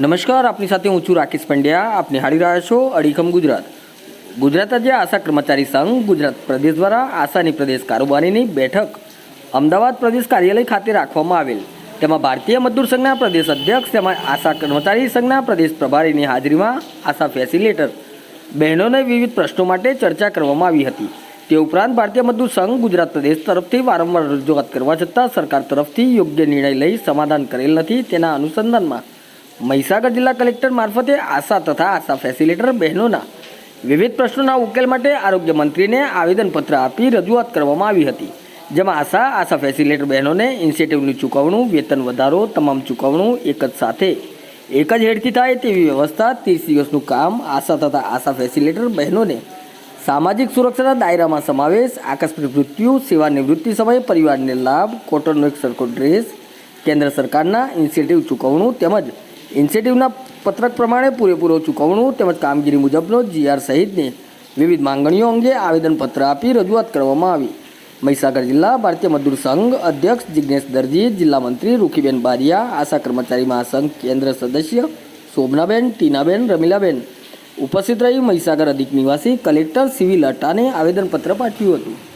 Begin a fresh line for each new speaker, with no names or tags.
નમસ્કાર, આપની સાથે હું છું રાકેશ પંડ્યા. આપ નિહાળી રહ્યા છો અડીખમ ગુજરાત. ગુજરાત રાજ્ય આશા કર્મચારી સંઘ, ગુજરાત પ્રદેશ દ્વારા આશાની પ્રદેશ કારોબારીની બેઠક અમદાવાદ પ્રદેશ કાર્યાલય ખાતે રાખવામાં આવેલ. તેમાં ભારતીય મજદૂર સંઘના પ્રદેશ અધ્યક્ષ તેમજ આશા કર્મચારી સંઘના પ્રદેશ પ્રભારીની હાજરીમાં આશા ફેસિલેટર બહેનોને વિવિધ પ્રશ્નો માટે ચર્ચા કરવામાં આવી હતી. તે ઉપરાંત ભારતીય મજદૂર સંઘ ગુજરાત પ્રદેશ તરફથી વારંવાર રજૂઆત કરવા છતાં સરકાર તરફથી યોગ્ય નિર્ણય લઈ સમાધાન કરેલ નથી તેના અનુસંધાનમાં મહીસાગર જિલ્લા કલેક્ટર મારફતે આશા તથા આશા ફેસિલિટર બહેનોના વિવિધ પ્રશ્નોના ઉકેલ માટે આરોગ્ય મંત્રીને આવેદનપત્ર આપી રજૂઆત કરવામાં આવી હતી. જેમાં આશા આશા ફેસિલિટર બહેનોને ઇન્સેન્ટિવની ચૂકવણું, વેતન વધારો, તમામ ચૂકવણું એક જ સાથે એક જ હેડથી થાય તેવી વ્યવસ્થા ત્રીસ દિવસનું કામ આશા તથા આશા ફેસિલિટર બહેનોને સામાજિક સુરક્ષાના દાયરામાં સમાવેશ, આકસ્મિક મૃત્યુ, સેવા નિવૃત્તિ સમયે પરિવારને લાભ, કોટનનો એક સરખો ડ્રેસ, કેન્દ્ર સરકારના ઇન્સેન્ટિવ ચૂકવણું તેમજ ઇન્સેન્ટિવના પત્રક પ્રમાણે પૂરેપૂરો ચૂકવણું તેમજ કામગીરી મુજબનો જીઆર સહિતની વિવિધ માંગણીઓ અંગે આવેદનપત્ર આપી રજૂઆત કરવામાં આવી. મહીસાગર જિલ્લા ભારતીય મજદૂર સંઘ અધ્યક્ષ જિજ્ઞેશ દરજી જિલ્લા મંત્રી રૂખીબેન બારિયા, આશા કર્મચારી મહાસંઘ કેન્દ્ર સદસ્ય શોભનાબેન, ટીનાબેન, રમીલાબેન ઉપસ્થિત રહી મહીસાગર અધિક નિવાસી કલેક્ટર સિવિલ અટાને આવેદનપત્ર પાઠવ્યું હતું.